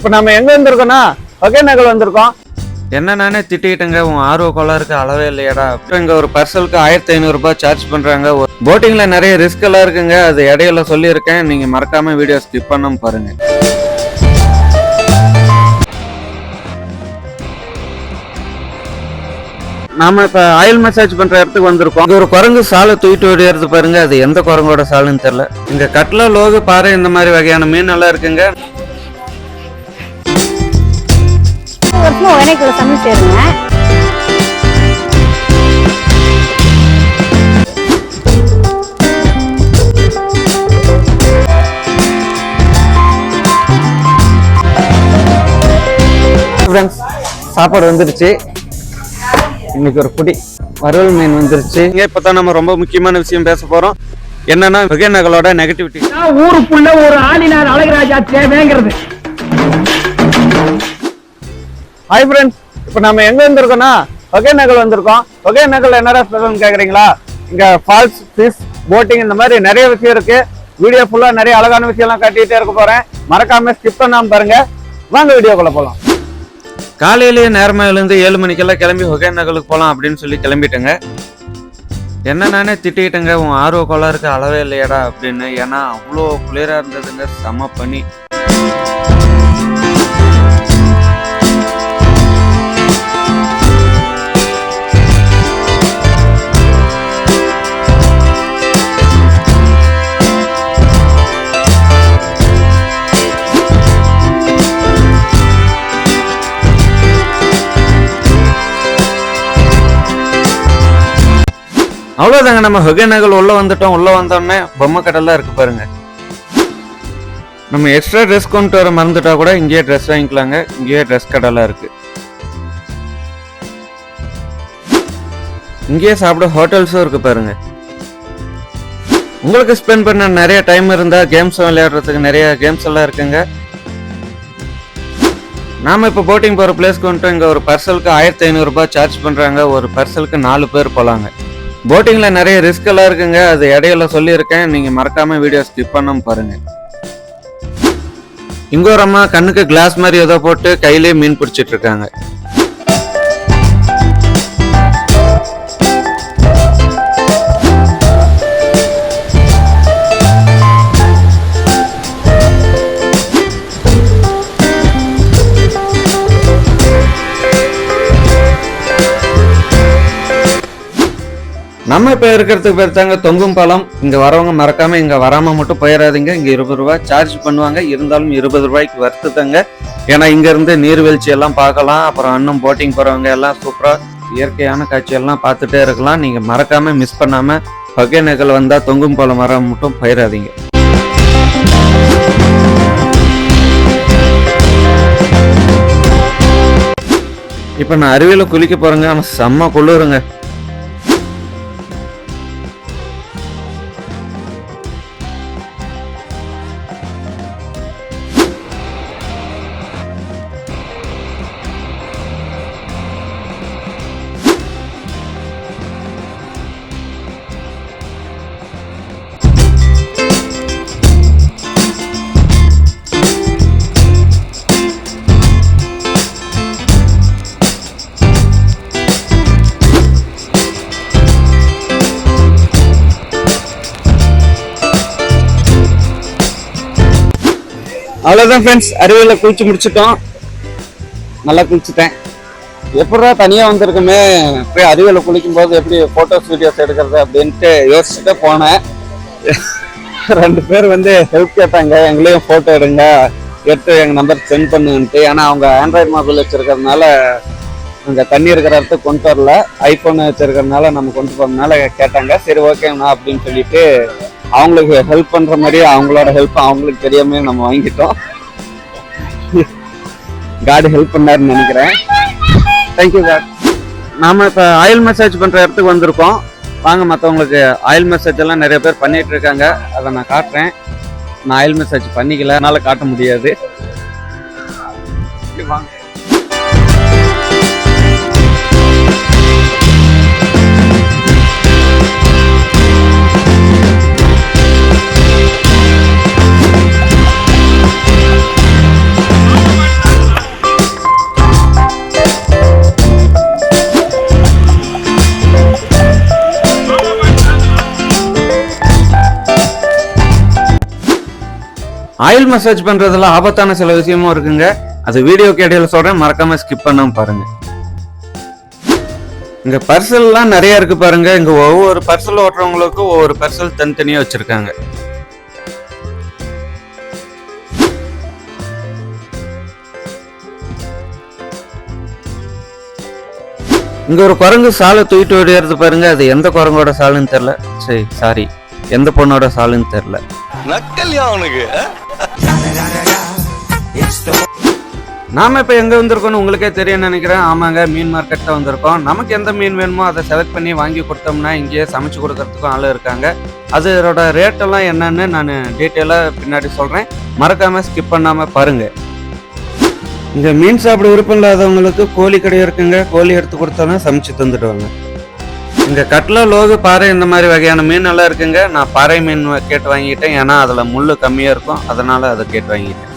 இப்போ நம்ம எங்க வந்திருக்கோம்னா ஒகேனக்கல் வந்திருக்கோம். என்ன நானே திட்டிக்கிட்டேங்க உன் ஆர்வ கோளாறுக்கு அளவே இல்லையாடா. அப்புறம் இங்க ஒரு பர்சலுக்கு ஆயிரத்தி ஐநூறுரூபா சார்ஜ் பண்றாங்க. போட்டிங்ல நிறைய ரிஸ்க் எல்லாம் இருக்குங்க. அது இடையில சொல்லியிருக்கேன். நீங்க மறக்காம வீடியோ ஸ்கிப் பண்ணாம பாருங்க. நாம இப்ப ஆயில் மசாஜ் பண்ற இடத்துக்கு வந்திருக்கோம். இங்க ஒரு குரங்கு சாலை தூக்கிட்டு ஓடிறது பாருங்க. அது எந்த குரங்கோட சாலுன்னு தெரியல. இங்க கட்ல லோகு பாறை இந்த மாதிரி வகையான மீன் எல்லாம் இருக்குங்க. வருஷமா ஒகேனக்கல் சமைச்சு சேருங்க ஃப்ரெண்ட்ஸ் சாப்பாடு வந்துருச்சு. இன்னைக்கு ஒரு புடி. வறுவல் மீன் வந்துருச்சு. இங்க இப்பதான் நம்ம ரொம்ப முக்கியமான விஷயம் பேச போறோம். என்னன்னா விஜயநகரோட நெகட்டிவிட்டி நான் ஊருக்குள்ள ஒரு ஆளினார் அழகராஜா தேவைங்கிறது. ஹாய் ஃப்ரெண்ட்ஸ் இப்போ நம்ம எங்க வந்திருக்கோம்னா ஒகேனக்கல் வந்திருக்கோம். ஒகேனக்கல் என்னடா ஸ்பெஷல்னு கேக்குறீங்களா? இங்க ஃபால்ஸ் ஃபிஷ் போட்டிங் இந்த மாதிரி நிறைய விஷயம் இருக்கு. வீடியோ ஃபுல்லா நிறைய அழகான விஷயம்லாம் காட்டிட்டே இருக்க போறேன். மறக்காம ஸ்கிப் பண்ணாம பாருங்க. வாங்க வீடியோக்குள்ள போலாம். காலையிலேயே நேரமா எழுந்து ஏழு மணிக்கெல்லாம் கிளம்பி ஒகேநகலுக்கு போகலாம் அப்படின்னு சொல்லி கிளம்பிட்டேங்க. என்ன நானே திட்டிக்கிட்டேங்க உன் ஆர்வ கோளாறுக்கு அளவே இல்லையடா அப்படின்னு. ஏன்னா அவ்வளோ குளிராக இருந்ததுங்க செம பண்ணி அவ்வளோதாங்க நம்ம ஒகேநகல் உள்ளே வந்துட்டோம். உள்ளே வந்தோடனே பொம்மை கடைலாம் இருக்கு பாருங்க. நம்ம எக்ஸ்ட்ரா ட்ரெஸ் கொண்டு வர மறந்துட்டா கூட இங்கேயே ட்ரெஸ் வாங்கிக்கலாங்க. இங்கேயே ட்ரெஸ் கடைலாம் இருக்கு. இங்கேயே சாப்பிட ஹோட்டல்ஸும் இருக்கு பாருங்க. உங்களுக்கு ஸ்பெண்ட் பண்ண நிறைய டைம் இருந்தால் கேம்ஸ் விளையாடுறதுக்கு நிறைய கேம்ஸ் எல்லாம் இருக்குங்க. நாம இப்போ போட்டிங் போகிற பிளேஸ்க்கு வந்துட்டு இங்கே ஒரு பர்சலுக்கு ஆயிரத்தி ஐநூறுரூபா சார்ஜ் பண்ணுறாங்க ஒரு பர்சலுக்கு நாலு பேர் போகலாங்க போட்டிங்கில் நிறைய ரிஸ்க் எல்லாம் இருக்குங்க. அது இடையில சொல்லியிருக்கேன். நீங்கள் மறக்காம வீடியோ ஸ்கிப் பண்ணாம பாருங்க. இங்க ஒரு அம்மா கண்ணுக்கு கிளாஸ் மாதிரி ஏதோ போட்டு கையிலே மீன் பிடிச்சிட்டு இருக்காங்க. நம்ம இப்போ இருக்கிறதுக்கு பேர் தாங்க தொங்கும் பாலம் இங்கே வரவங்க மறக்காமல் இங்கே வராமல் மட்டும் போயிடாதீங்க இங்கே இருபது ரூபாய் சார்ஜ் பண்ணுவாங்க. இருந்தாலும் இருபது ரூபாய்க்கு வருத்துதாங்க ஏன்னா இங்கேருந்து நீர்வீழ்ச்சி எல்லாம் பார்க்கலாம். அப்புறம் இன்னும் போட்டிங் போகிறவங்க எல்லாம் சூப்பராக இயற்கையான காட்சியெல்லாம் பார்த்துட்டே இருக்கலாம். நீங்கள் மறக்காமல் மிஸ் பண்ணாமல் ஒகேனக்கல் வந்தால் தொங்கும் பாலம் வர மட்டும் போயிடாதீங்க இப்போ நான் அருவியில் குளிக்க போகிறேங்க ஆனால் செம்ம குளிருங்க. அவ்வளோதான் ஃப்ரெண்ட்ஸ் அருவியில் குளிச்சு முடிச்சுட்டோம். நல்லா குளிச்சுட்டேன். எப்படா தனியாக வந்திருக்குமே? போய் அருவியில் குளிக்கும்போது எப்படி ஃபோட்டோஸ் வீடியோஸ் எடுக்கிறது அப்படின்ட்டு யோசிச்சுட்டு போனேன். ரெண்டு பேர் வந்து ஹெல்ப் கேட்டாங்க. எங்களையும் ஃபோட்டோ எடுங்க. எடுத்து எங்கள் நம்பர் சென்ட் பண்ணுன்ட்டு. ஏன்னா அவங்க ஆண்ட்ராய்டு மொபைல் வச்சுருக்கிறதுனால அங்கே தண்ணி இருக்கிற இடத்துக்கு கொண்டு வரல. ஐஃபோன் வச்சுருக்கிறதுனால நம்ம கொண்டு போகிறதுனால கேட்டாங்க. சரி ஓகேண்ணா அப்படின்னு சொல்லிட்டு அவங்களுக்கு ஹெல்ப் பண்ணுற மாதிரி அவங்களோட ஹெல்ப் அவங்களுக்கு தெரியாமல் நம்ம வாங்கிட்டோம். காடு ஹெல்ப் பண்ணாருன்னு நினைக்கிறேன். தேங்க்யூ காட் நாம் இப்போ ஆயில் மசாஜ் பண்ணுற இடத்துக்கு வந்திருக்கோம். வாங்க மற்றவங்களுக்கு ஆயில் மசாஜ் எல்லாம் நிறைய பேர் பண்ணிகிட்டு இருக்காங்க. அதை நான் காட்டுறேன். நான் ஆயில் மசாஜ் பண்ணிக்கல. அதனால் காட்ட முடியாது. வாங்க. ஆயில் மசாஜ் பண்றதுல ஆபத்தான சில விஷயமும் இருக்குங்க. அது வீடியோக்கு இடையில சொல்றேன் மறக்காம ஸ்கிப் பண்ணாமல் பாருங்க. இங்கே பர்சல்லாம் நிறைய இருக்கு பாருங்க. இங்கே ஒவ்வொரு பர்சல் ஓட்டுறவங்களுக்கும் ஒவ்வொரு பர்சல் தனித்தனியா வச்சிருக்காங்க. இங்க ஒரு குரங்கு சாலை தூக்கிட்டு ஓடிடுறது பாருங்க. அது எந்த குரங்கோட சாலுன்னு தெரில சரி சாரி எந்த பொண்ணோட சாலுன்னு தெரியல. நக்கல்யா அவனுக்கு நாம இப்போ எங்கே வந்திருக்கோம்னு உங்களுக்கே தெரியும் நினைக்கிறேன். ஆமாங்க மீன் மார்க்கெட் தான் வந்திருக்கோம். நமக்கு எந்த மீன் வேணுமோ அதை செலக்ட் பண்ணி வாங்கி கொடுத்தோம்னா இங்கேயே சமைச்சு கொடுக்கறதுக்கும் ஆள் இருக்காங்க. அதோட ரேட் எல்லாம் என்னன்னு நான் டீட்டெயிலாக பின்னாடி சொல்கிறேன் மறக்காம ஸ்கிப் பண்ணாமல் பாருங்க. இங்கே மீன் சாப்பிட விருப்பம் இல்லாதவங்களுக்கு கோழி கடை இருக்குங்க. கோழி எடுத்து கொடுத்தாலும் சமைச்சு தந்துடுவாங்க. இங்கே கட்டில் லோகு பாறை இந்த மாதிரி வகையான மீன் எல்லாம் இருக்குங்க. நான் பாறை மீன் கேட்டு வாங்கிட்டேன். ஏன்னா அதில் முள் கம்மியாக இருக்கும். அதனால் அதை கேட்டு வாங்கிட்டேன்.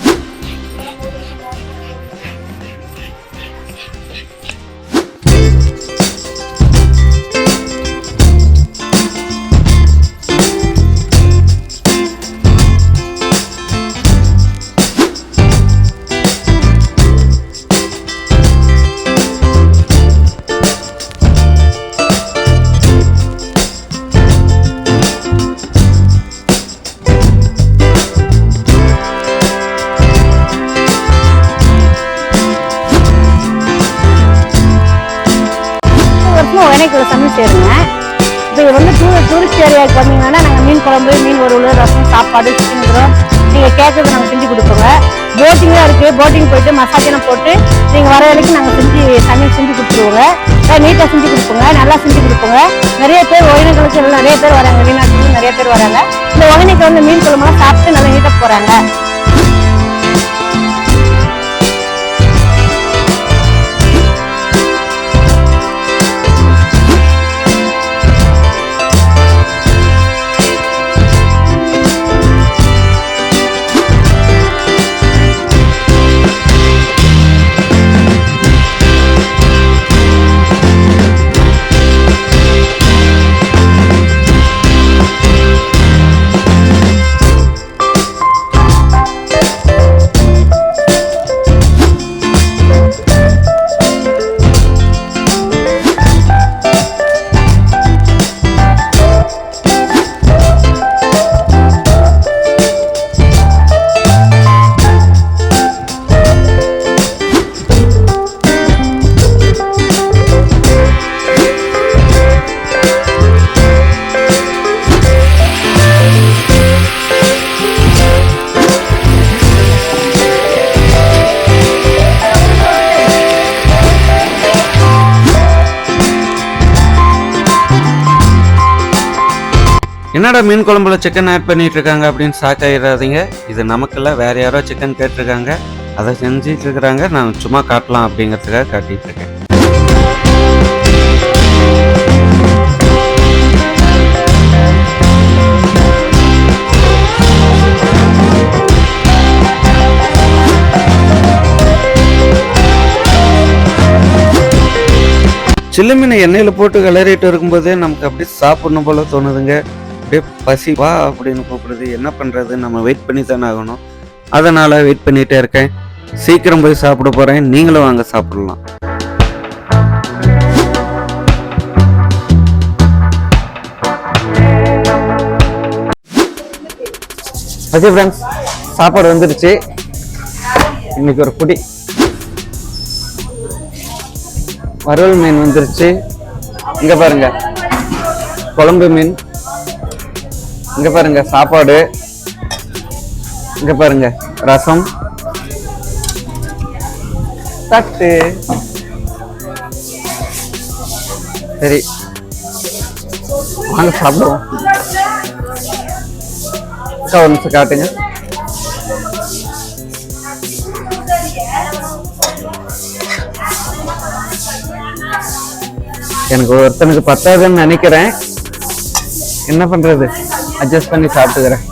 வறுவல் ரசம் சாப்பாடு சிக்கன் குரம் நீங்கள் கேட்கறது நாங்கள் செஞ்சு கொடுப்போங்க. போட்டிங்லாம் இருக்குது போட்டிங் போயிட்டு மசாஜெல்லாம் போட்டு நீங்கள் வர வரைக்கும் நாங்கள் செஞ்சு சமையல் செஞ்சு கொடுத்துருவோங்க. நீட்டாக செஞ்சு கொடுப்போங்க. நல்லா செஞ்சு கொடுப்போங்க. நிறைய பேர் ஒயனைகளுக்கு நிறைய பேர் வராங்க. வெளிநாட்டுக்கு நிறைய பேர் வராங்க. இந்த ஒயனைக்கு வந்து மீன் குழம்புலாம் சாப்பிட்டு நல்லா நீட்டாக போகிறாங்க என்னடா மீன் குழம்புல சிக்கன் ஆட் பண்ணிட்டு இருக்காங்க அப்படின்னு ஷாக் ஆயிடாதீங்க இது நமக்குள்ள வேற யாரோ சிக்கன் கேட்டிருக்காங்க. அதை செஞ்சிட்டு இருக்கிறாங்க நான் சும்மா காட்டலாம் அப்படிங்கிறதுக்காக காட்டிட்டு இருக்கேன் சில்லு மீனை எண்ணெயில் போட்டு கிளறிட்டு இருக்கும்போதே நமக்கு அப்படியே சாப்பிடணும் போல தோணுதுங்க. அப்படியே பசி வா அப்படின்னு கூப்பிடுது. என்ன பண்ணுறது நம்ம வெயிட் பண்ணி தானே ஆகணும். அதனால் வெயிட் பண்ணிகிட்டே இருக்கேன். சீக்கிரம் போய் சாப்பிட போறேன். நீங்களும் வாங்க சாப்பிடலாம். ஓகே ஃப்ரெண்ட்ஸ் சாப்பாடு வந்துருச்சு. இன்னைக்கு ஒரு குடி வறுவல் மீன் வந்துருச்சு. இங்கே பாருங்க. குழம்பு மீன். இங்க பாருங்க சாப்பாடு. இங்க பாருங்க ரசம். தட்டு. சரி. வாங்க சாப்பிடுவோம். ஒரு நிமிஷம் காட்டுங்க. எனக்கு ஒருத்தனுக்கு பத்தாதுன்னு நினைக்கிறேன். என்ன பண்றது? அட்ஜஸ்ட் பண்ணி சாப்பிட்டுக்கிறேன்.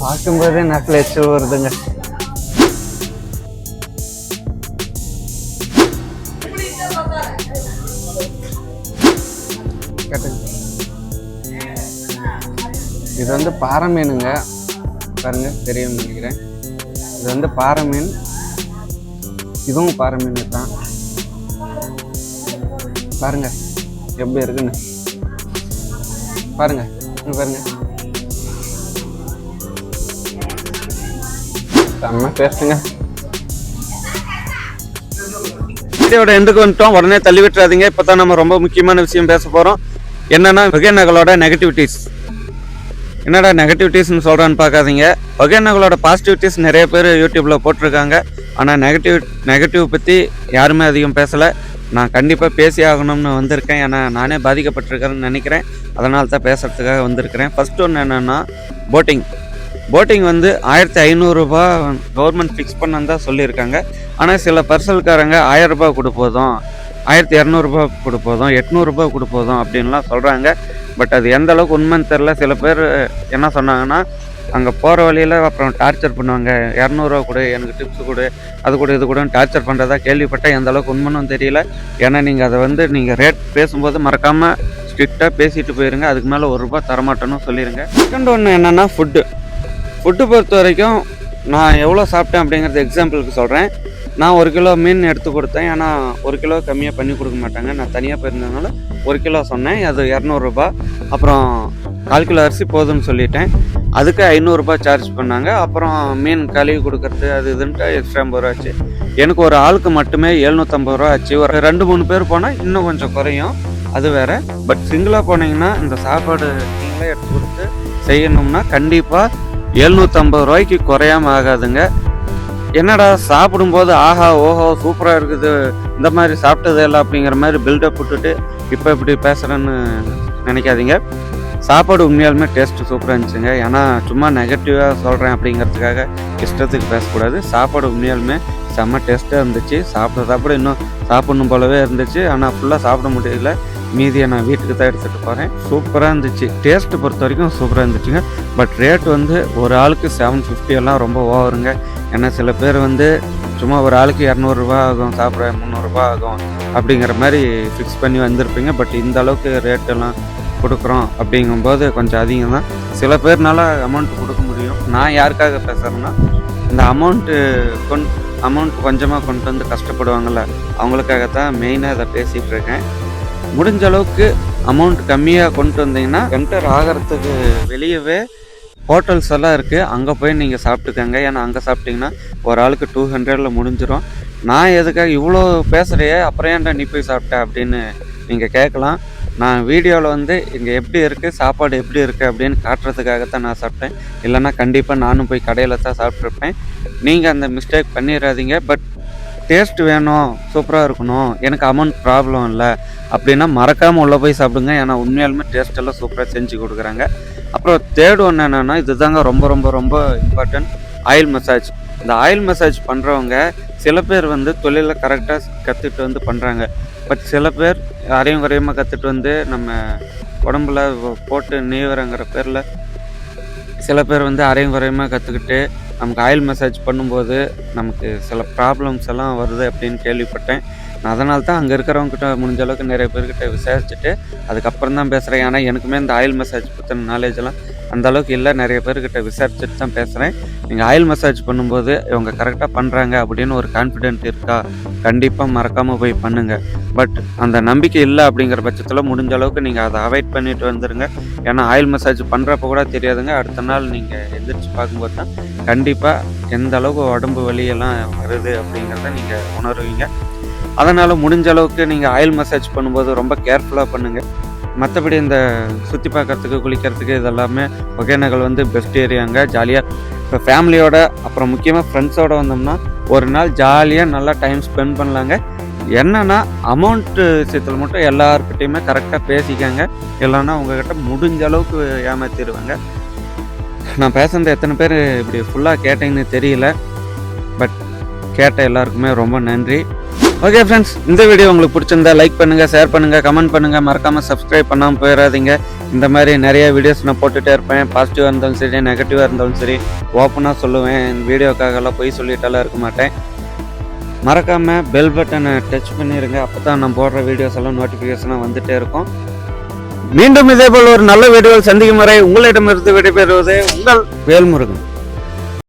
பார்க்கும்போதே நாக்கில் எச்சல் வருதுங்க. இது வந்து பாறை மீனுங்க. பாருங்க தெரியும் நினைக்கிறேன். இது வந்து பாறை மீன். இதுவும் பாறை மீன் தான். பாருங்க. எப்படி இருக்குன்னு. பாருங்க பாருங்க. செம்ம டேஸ்ட்டுங்க வீடியோட எண்டுக்கு வந்துட்டோம். உடனே தள்ளி விட்டுறாதீங்க. இப்போ தான் நம்ம ரொம்ப முக்கியமான விஷயம் பேச போகிறோம் என்னன்னா ஒகேனகலோட நெகட்டிவிட்டிஸ் என்னடா நெகட்டிவிட்டிஸ்னு சொல்கிறான்னு பார்க்காதீங்க. ஒகேனகலோட பாசிட்டிவிட்டிஸ் நிறைய பேர் யூடியூப்பில் போட்டிருக்காங்க. ஆனால் நெகட்டிவ் நெகட்டிவ் பற்றி யாருமே அதிகம் பேசலை. நான் கண்டிப்பாக பேசி ஆகணும்னு வந்திருக்கேன். ஏன்னா நானே பாதிக்கப்பட்டிருக்கிறேன்னு நினைக்கிறேன். அதனால தான் பேசுகிறதுக்காக வந்திருக்கிறேன். ஃபஸ்ட் ஒன்று என்னென்னா போட்டிங் போட்டிங் வந்து ஆயிரத்தி ஐநூறுரூபா கவர்மெண்ட் ஃபிக்ஸ் பண்ணன்னு தான் சொல்லியிருக்காங்க. ஆனால் சில பர்சல்காரங்க ஆயிரம் ரூபாய் கொடுப்போதும் ஆயிரத்தி இரநூறுபா கொடுப்போதும் எட்நூறுபா கொடுப்போதும் அப்படின்லாம் சொல்கிறாங்க பட் அது எந்த அளவுக்கு உண்மைன்னு தெரில சில பேர் என்ன சொன்னாங்கன்னா அங்கே போகிற வழியில் அப்புறம் டார்ச்சர் பண்ணுவாங்க. இரநூறுவா கொடு எனக்கு டிப்ஸ் கொடு அது கூட இது கூட டார்ச்சர் பண்ணுறதா கேள்விப்பட்டேன். எந்த அளவுக்கு உண்மைன்னு தெரியல. ஏன்னா நீங்கள் அதை வந்து நீங்கள் ரேட் பேசும்போது மறக்காமல் ஸ்ட்ரிக்டாக பேசிட்டு போயிருங்க. அதுக்கு மேலே ஒரு ரூபா தரமாட்டேன்னு சொல்லிடுங்க செகண்ட் ஒன்று என்னென்னா ஃபுட்டு ஃபுட்டு பொறுத்த வரைக்கும் நான் எவ்வளோ சாப்பிட்டேன் அப்படிங்கிறது எக்ஸாம்பிளுக்கு சொல்கிறேன் நான் ஒரு கிலோ மீன் எடுத்து கொடுத்தேன். ஏன்னா ஒரு கிலோ கம்மியாக பண்ணி கொடுக்க மாட்டாங்க. நான் தனியாக போயிருந்ததுனால ஒரு கிலோ சொன்னேன். அது இரநூறுபா அப்புறம் கால் கிலோ அரிசி போதும்னு சொல்லிட்டேன். அதுக்கு ஐநூறுரூபா சார்ஜ் பண்ணாங்க. அப்புறம் மீன் கழுவி கொடுக்கறது அது இதுன்ட்டு எக்ஸ்ட்ரா ஐம்பது ரூபா ஆச்சு. எனக்கு ஒரு ஆளுக்கு மட்டுமே எழுநூற்றம்பது ரூபா ஆச்சு. ஒரு ரெண்டு மூணு பேர் போனால் இன்னும் கொஞ்சம் குறையும். அது வேற. பட் சிங்கிளாக போனீங்கன்னா இந்த சாப்பாடு நீங்களே எடுத்து கொடுத்து செய்யணும்னா கண்டிப்பாக எழுநூற்றம்பது ரூபாய்க்கு குறையாம ஆகாதுங்க. என்னடா சாப்பிடும்போது ஆஹா ஓஹோ சூப்பராக இருக்குது. இந்த மாதிரி சாப்பிட்டது எல்லாம் அப்படிங்கிற மாதிரி பில்டப் விட்டுட்டு இப்போ இப்படி பேசுகிறேன்னு நினைக்காதீங்க. சாப்பாடு உண்மையாலுமே டேஸ்ட் சூப்பராக இருந்துச்சுங்க. ஏன்னா சும்மா நெகட்டிவாக சொல்கிறேன் அப்படிங்கிறதுக்காக இஷ்டத்துக்கு பேசக்கூடாது. சாப்பாடு உண்மையாலுமே செம்ம டேஸ்ட்டாக இருந்துச்சு. சாப்பிட சாப்பிட இன்னும் சாப்பிடணும் போலவே இருந்துச்சு. ஆனால் ஃபுல்லாக சாப்பிட முடியல. மீதியை நான் வீட்டுக்கு தான் எடுத்துகிட்டு போகிறேன் சூப்பராக இருந்துச்சு. டேஸ்ட்டு பொறுத்த வரைக்கும் சூப்பராக இருந்துச்சுங்க. பட் ரேட் வந்து ஒரு ஆளுக்கு செவன் ஃபிஃப்டி எல்லாம் ரொம்ப ஓவருங்க ஏன்னா சில பேர் வந்து சும்மா ஒரு ஆளுக்கு இரநூறுபா ஆகும் சாப்பிட முந்நூறுரூபா ஆகும் அப்படிங்கிற மாதிரி ஃபிக்ஸ் பண்ணி வந்திருப்பீங்க. பட் இந்த அளவுக்கு ரேட்டெல்லாம் கொடுக்குறோம் அப்படிங்கும்போது கொஞ்சம் அதிகம் தான். சில பேர்னால அமௌண்ட் கொடுக்க முடியும். நான் யாருக்காக பேசுகிறேன்னா இந்த அமௌண்ட்டு கொண் அமௌண்ட் கொஞ்சமாக கொண்டு வந்து கஷ்டப்படுவாங்கள்ல அவங்களுக்காக தான் மெயினாக இதை பேசிகிட்டு இருக்கேன். முடிஞ்ச அளவுக்கு அமௌண்ட் கம்மியாக கொண்டு வந்தீங்கன்னா என்டர் ஆகிறதுக்கு வெளியவே ஹோட்டல்ஸ் எல்லாம் இருக்குது அங்கே போய் நீங்கள் சாப்பிட்டுக்கங்க. ஏன்னா அங்கே சாப்பிட்டீங்கன்னா ஒரு ஆளுக்கு டூ ஹண்ட்ரடில் முடிஞ்சிடும் நான் எதுக்காக இவ்வளோ பேசுகிறையே அப்புறம் ஏன்டா நீ போய் சாப்பிட்ட அப்படின்னு நீங்கள் கேட்கலாம். நான் வீடியோவில் வந்து இங்கே எப்படி இருக்குது சாப்பாடு எப்படி இருக்குது அப்படின்னு காட்டுறதுக்காக தான் நான் சாப்பிட்டேன். இல்லைன்னா கண்டிப்பாக நானும் போய் கடையில் தான் சாப்பிட்ருப்பேன். நீங்கள் அந்த மிஸ்டேக் பண்ணிடாதீங்க. பட் டேஸ்ட் வேணும் சூப்பராக இருக்கணும். எனக்கு அமௌண்ட் ப்ராப்ளம் இல்லை. அப்படின்னா மறக்காமல் உள்ளே போய் சாப்பிடுங்க. ஏன்னா உண்மையாலுமே டேஸ்ட் எல்லாம் சூப்பராக செஞ்சு கொடுக்குறாங்க. அப்புறம் தேர்ட் ஒன்று என்னென்னா இதுதாங்க ரொம்ப ரொம்ப ரொம்ப இம்பார்ட்டன்ட் ஆயில் மசாஜ் இந்த ஆயில் மசாஜ் பண்ணுறவங்க சில பேர் வந்து தொழிலை கரெக்டாக கற்றுட்டு வந்து பண்ணுறாங்க பட் சில பேர் அரையும் குறையமாக கற்றுட்டு வந்து நம்ம உடம்புல போட்டு நீவரங்கிற பேரில் சில பேர் வந்து அரையும் குறையமாக கற்றுக்கிட்டு நமக்கு ஆயில் மசாஜ் பண்ணும்போது நமக்கு சில ப்ராப்ளம்ஸ் எல்லாம் வருது அப்படின்னு கேள்விப்பட்டேன். நான் அதனால தான் அங்கே இருக்கிறவங்ககிட்ட முடிஞ்ச அளவுக்கு நிறைய பேர்கிட்ட விசாரிச்சுட்டு அதுக்கப்புறம் தான் பேசுகிறேன் ஏன்னா எனக்குமே இந்த ஆயில் மசாஜ் பற்றின நாலேஜ் எல்லாம் அந்த அளவுக்கு இல்லை நிறைய பேர்கிட்ட விசாரிச்சுட்டு தான் பேசுகிறேன் நீங்கள் ஆயில் மசாஜ் பண்ணும்போது இவங்க கரெக்டாக பண்ணுறாங்க அப்படின்னு ஒரு கான்ஃபிடென்ட் இருக்கா? கண்டிப்பாக மறக்காமல் போய் பண்ணுங்கள் பட் அந்த நம்பிக்கை இல்லை அப்படிங்கிற பட்சத்தில் முடிஞ்ச அளவுக்கு நீங்கள் அதை அவாய்ட் பண்ணிட்டு வந்துடுங்க ஏன்னா ஆயில் மசாஜ் பண்ணுறப்ப கூட தெரியாதுங்க. அடுத்த நாள் நீங்கள் எந்திரிச்சு பார்க்கும்போது தான் கண்டிப்பாக எந்த அளவுக்கு உடம்பு வலியெல்லாம் வருது அப்படிங்கிறத நீங்கள் உணருவீங்க. அதனால் முடிஞ்ச அளவுக்கு நீங்கள் ஆயில் மசாஜ் பண்ணும்போது ரொம்ப கேர்ஃபுல்லாக பண்ணுங்கள் மற்றபடி இந்த சுற்றி பார்க்கறதுக்கு குளிக்கிறதுக்கு இதெல்லாமே ஒகேனகல் வந்து பெஸ்ட் ஏரியாங்க ஜாலியாக இப்போ ஃபேமிலியோட அப்புறம் முக்கியமாக ஃப்ரெண்ட்ஸோட வந்தோம்னா ஒரு நாள் ஜாலியாக நல்லா டைம் ஸ்பெண்ட் பண்ணலாங்க. என்னென்னா அமௌண்ட்டு விஷயத்தில் மட்டும் எல்லாருக்கிட்டையுமே கரெக்டாக பேசிக்கங்க. இல்லைன்னா உங்ககிட்ட முடிஞ்ச அளவுக்கு ஏமாற்றிடுவாங்க நான் பேசுனது எத்தனை பேர் இப்படி ஃபுல்லாக கேட்டேங்கன்னு தெரியல. பட் கேட்ட எல்லாருக்குமே ரொம்ப நன்றி. ஓகே ஃப்ரெண்ட்ஸ் இந்த வீடியோ உங்களுக்கு பிடிச்சிருந்தா லைக் பண்ணுங்கள் ஷேர் பண்ணுங்கள் கமெண்ட் பண்ணுங்கள் மறக்காமல் சப்ஸ்கிரைப் பண்ணாமல் போயிடாதீங்க. இந்த மாதிரி நிறைய வீடியோஸ் நான் போட்டுகிட்டே இருப்பேன். பாசிட்டிவாக இருந்தாலும் சரி நெகட்டிவாக இருந்தாலும் சரி ஓப்பனாக சொல்லுவேன். வீடியோக்காகலாம் போய் சொல்லிட்டாலாம் இருக்க மாட்டேன். மறக்காமல் பெல் பட்டனை டச் பண்ணிடுங்க அப்போ தான் நான் போடுற வீடியோஸ் எல்லாம் நோட்டிஃபிகேஷனாக வந்துகிட்டே இருக்கும். மீண்டும் இதே போல் ஒரு நல்ல வீடியோவில் சந்திக்கும் வரை உங்களிடமிருந்து விடைபெறுவது உங்கள் வேல்முருகன்.